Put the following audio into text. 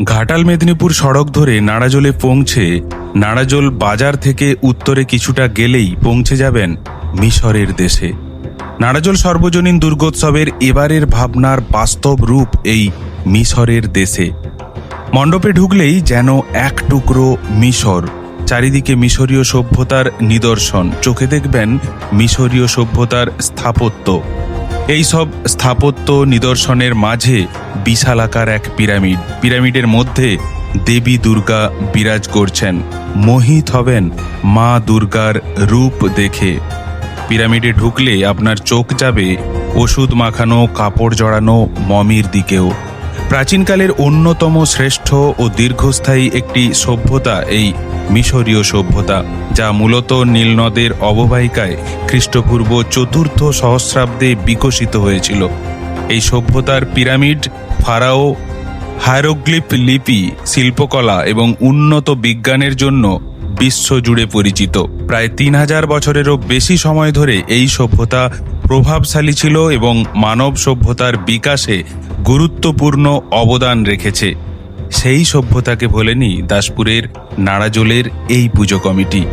ঘাটাল মেদিনীপুর সড়ক ধরে নাড়াজোলে পৌঁছে নাড়াজোল বাজার থেকে উত্তরে কিছুটা গেলেই পৌঁছে যাবেন মিশরের দেশে। নাড়াজোল সর্বজনীন দুর্গোৎসবের এবারের ভাবনার বাস্তব রূপ এই মিশরের দেশে। মণ্ডপে ঢুকলেই যেন এক টুকরো মিশর, চারিদিকে মিশরীয় সভ্যতার নিদর্শন। চোখে দেখবেন মিশরীয় সভ্যতার স্থাপত্য। এই সব স্থাপত্য নিদর্শনের মাঝে বিশালাকার এক পিরামিড। পিরামিডের মধ্যে দেবী দুর্গা বিরাজ করছেন। মোহিত হবেন মা দুর্গার রূপ দেখে। পিরামিডে ঢুকলে আপনার চোখ যাবে, ওষুধ মাখানো, কাপড় জড়ানো, মমির দিকেও। প্রাচীনকালের অন্যতম শ্রেষ্ঠ ও দীর্ঘস্থায়ী একটি সভ্যতা এই মিশরীয় সভ্যতা, যা মূলত নীলনদের অববাহিকায় খ্রিস্টপূর্ব চতুর্থ সহস্রাব্দে বিকশিত হয়েছিল। এই সভ্যতার পিরামিড, ফারাও হায়ারোগ্লিপ লিপি, শিল্পকলা এবং উন্নত বিজ্ঞানের জন্য বিশ্বজুড়ে পরিচিত। প্রায় তিন হাজার বছরেরও বেশি সময় ধরে এই সভ্যতা প্রভাবশালী ছিল এবং মানব সভ্যতার বিকাশে গুরুত্বপূর্ণ অবদান রেখেছে। সেই সভ্যতাকে বলেনি দাসপুরের নাড়াজোলের এই পুজো কমিটি।